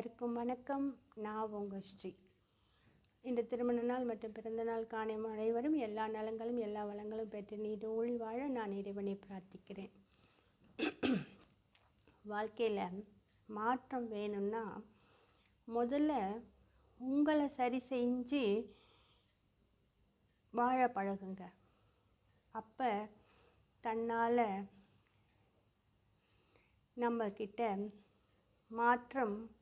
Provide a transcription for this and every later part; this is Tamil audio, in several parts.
எல்லாருக்கும் வணக்கம். நான் உங்கள் ஸ்ரீ. இந்த திருமண நாள் மற்றும் பிறந்த நாள் காணும் அனைவரும் எல்லா நலங்களும் எல்லா வளங்களும் பெற்று நீடு ஊழி வாழ நான் இறைவனை பிரார்த்திக்கிறேன். வாழ்க்கையில் மாற்றம் வேணும்னா முதல்ல உங்களை சரி செஞ்சு வாழ பழகுங்க. அப்போ தன்னால் நம்மக்கிட்ட மாற்றம்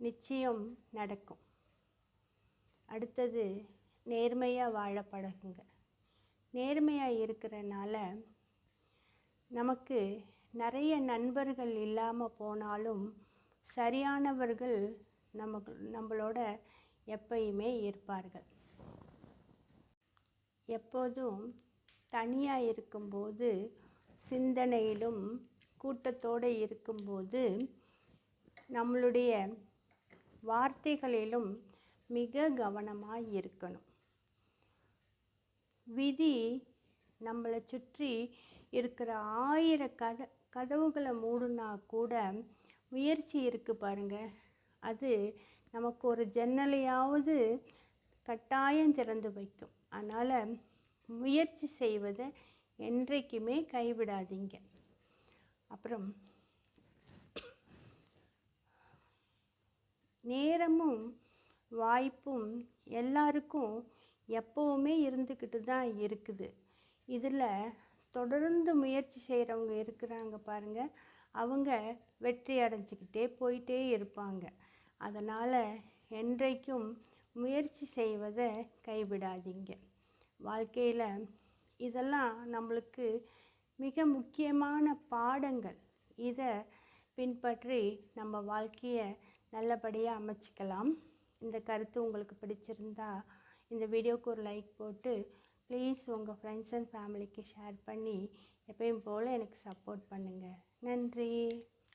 நிச்சயம் நடக்கும். அடுத்தது நேர்மையாக வாழ பழகுங்க. நேர்மையாக இருக்கிறனால நமக்கு நிறைய நண்பர்கள் இல்லாமல் போனாலும் சரியானவர்கள் நமக்கு நம்மளோட எப்பயுமே இருப்பார்கள். எப்போதும் தனியாக இருக்கும்போது சிந்தனையிலும் கூட்டத்தோடு இருக்கும்போது நம்மளுடைய வார்த்தைகளிலும் மிக கவனமாக இருக்கணும். விதி நம்மளை சுற்றி இருக்கிற ஆயிர கத கதவுகளை மூடுனா கூட முயற்சி இருக்குது பாருங்கள் அது நமக்கு ஒரு ஜன்னலையாவது கட்டாயம் திறந்து வைக்கும். அதனால் முயற்சி செய்வதை என்றைக்குமே கைவிடாதீங்க. அப்புறம் நேரமும் வாய்ப்பும் எல்லாருக்கும் எப்போவுமே இருந்துக்கிட்டு தான் இருக்குது. இதில் தொடர்ந்து முயற்சி செய்கிறவங்க இருக்கிறாங்க பாருங்கள் அவங்க வெற்றி அடைஞ்சிக்கிட்டே போயிட்டே இருப்பாங்க. அதனால் என்றைக்கும் முயற்சி செய்வதை கைவிடாதீங்க. வாழ்க்கையில் இதெல்லாம் நம்மளுக்கு மிக முக்கியமான பாடங்கள். இதை பின்பற்றி நம்ம வாழ்க்கையை நல்லபடியாக அமைச்சிக்கலாம். இந்த கருத்து உங்களுக்கு பிடிச்சிருந்தா இந்த வீடியோவுக்கு ஒரு லைக் போட்டு ப்ளீஸ் உங்கள் ஃப்ரெண்ட்ஸ் அண்ட் ஃபேமிலிக்கு ஷேர் பண்ணி எப்பயும் போல் எனக்கு சப்போர்ட் பண்ணுங்கள் நன்றி.